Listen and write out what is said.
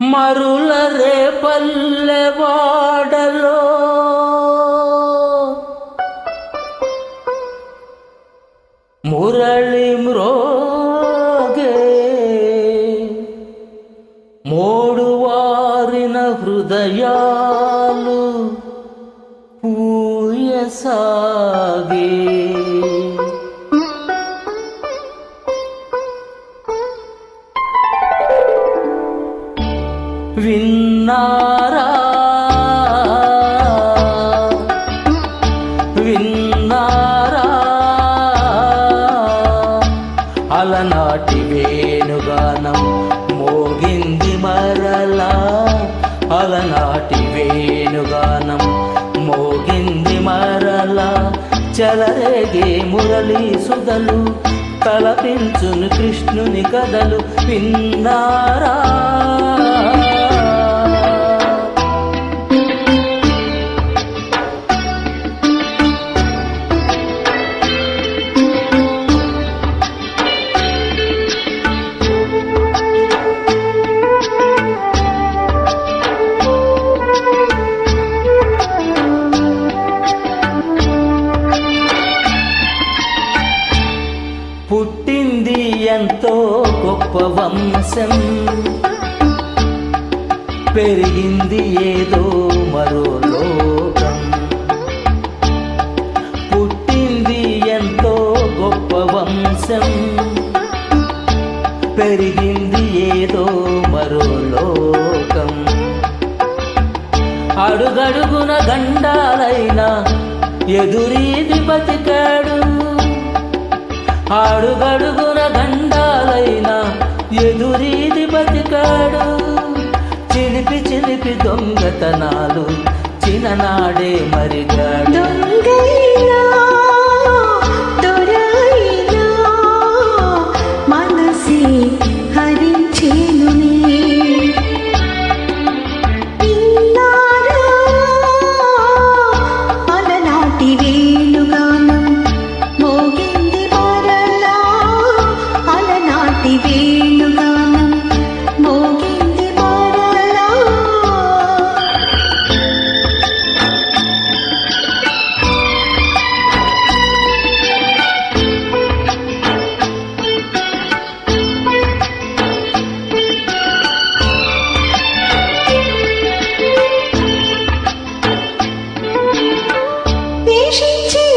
మరుల రేపల్లె వాడలో ಮುರಳಿ ಮೃಗೆ ಮೋಡುವಾರಿನ ಹೃದಯಾಲು ಪೂಯಸಾಗೆ ವಿನ್ನಾ వేణుగానం మోగింది మరలా అలనాటి వేణుగానం మోగింది మరలా చలరేగే మురళీ సుధలు తలపించును కృష్ణుని కథలు విన్నారా? పుట్టింది ఎంతో గొప్ప వంశం. పెరిగింది ఏదో మరో లోకం. పుట్టింది ఎంతో గొప్ప వంశం. పెరిగింది ఏదో మరో లోకం. అడుగడుగున గండాలైనా ఎదురీది బతికాడు. అడుగడుగున గండాలైనా ఎదురీది బతికాడు. చిలిపి చిలిపి దొంగతనాలు చిననాడే మరిగాడు. దొంగైనా 世界